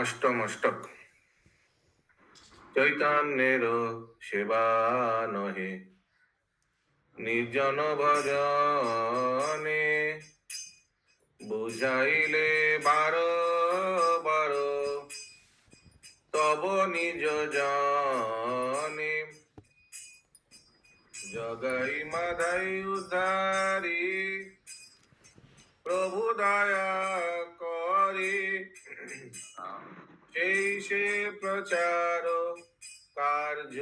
অষ্টম অষ্টক চৈতন্যের সেবা নহে, নির্জন ভজনে বুঝাইলে বারো বারো, তব নিজ জনে। জগাই মাধাই উদ্ধারি, প্রভু দয়া করে। সেই সে প্রচার কার্য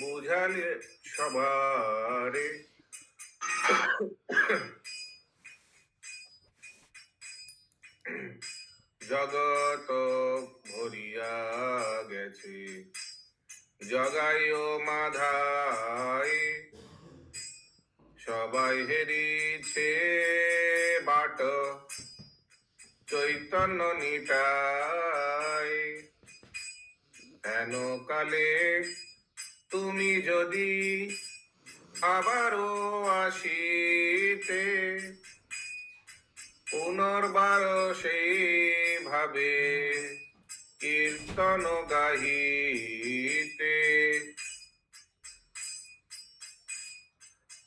বুঝালে সবারে। জগত ভরিয়া গেছে। জগাই ও মাধাই। সবাই হেরিছে বাট। চৈতন্য নিতাই হেন কালে তুমি যদি আবারও আসিতে, পুনর্বার সেই ভাবে কীর্তন গাহিতে।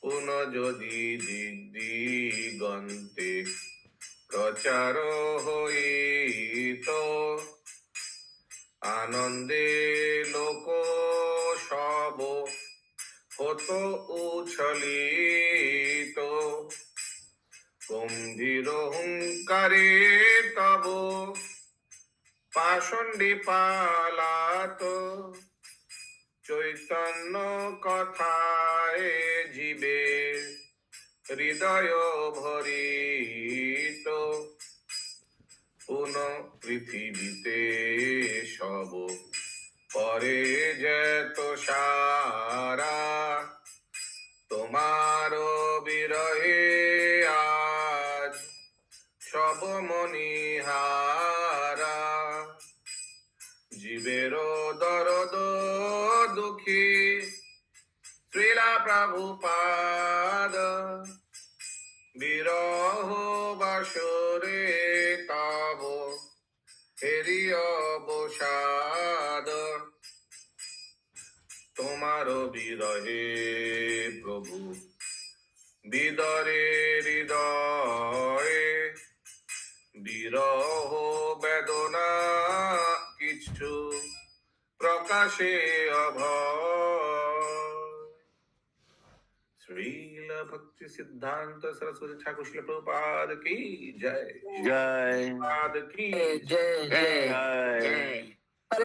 পুন যদি দিগন্তে প্রচার হইত। আনন্দে লোক সব হতো উছলিত গম্ভীর হুঙ্কারে তব পাষণ্ডী পালাত। চৈতন্য কথায় জীবে হৃদয় ভরিত। পুন পৃথিবীতে সব পরে যেত সারা। তোমার বিরহে আজ সব মনিহারা জীবের দরদ দুঃখী, শ্রীলা প্রভুপাদ। বিরহ হেরিয় বসাদ তোমার বিরহে প্রভু বিদরে হৃদয়ে বিরহ বেদনা কিছু প্রকাশে অভয়। भक्ति सिद्धांत सरस्वती ठाकुर श्री प्रभुपाद की जय। जय। की जय। जय।